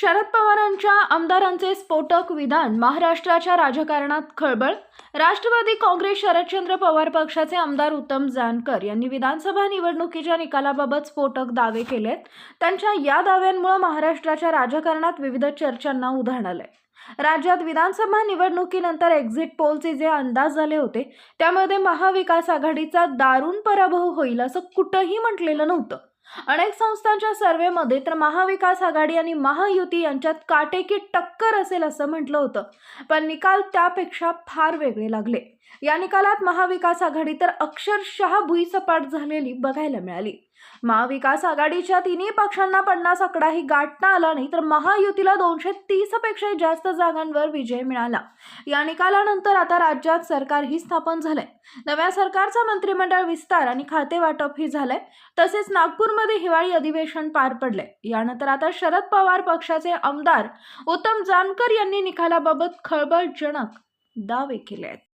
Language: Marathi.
शरद पवारांच्या आमदारांचे स्फोटक विधान महाराष्ट्राच्या राजकारणात खळबळ? राष्ट्रवादी काँग्रेस शरदचंद्र पवार पक्षाचे आमदार उत्तम जानकर यांनी विधानसभा निवडणुकीच्या निकालाबाबत स्फोटक दावे केलेत. त्यांच्या या दाव्यांमुळे महाराष्ट्राच्या राजकारणात विविध चर्चांना उधाण आलंय. राज्यात विधानसभा निवडणुकीनंतर एक्झिट पोलचे जे अंदाज झाले होते त्यामध्ये महाविकास आघाडीचा दारुण पराभव होईल असं कुठंही म्हटलेलं नव्हतं. अनेक संस्थांच्या सर्व्हेमध्ये तर महाविकास आघाडी आणि महायुती यांच्यात काटेकी टक्कर असेल असं म्हटलं होतं. पण निकाल त्यापेक्षा फार वेगळे लागले. या निकालात महाविकास आघाडी तर अक्षरशः भुईसपाट झालेली बघायला मिळाली. महाविकास आघाडीच्या तिन्ही पक्षांना पन्नास आकडाही गाठता आला नाही तर महायुतीला दोनशे तीस पेक्षाही जास्त जागांवर विजय मिळाला. या निकालानंतर आता राज्यात सरकारही स्थापन झालंय. नव्या सरकारचा मंत्रिमंडळ विस्तार आणि खाते वाटपही झालंय. तसेच नागपूर नागपूरमध्ये हिवाळी अधिवेशन पार पडले यानंतर आता शरद पवार पक्षाचे आमदार उत्तम जानकर यांनी निकालाबाबत खळबळजनक दावे केले आहेत.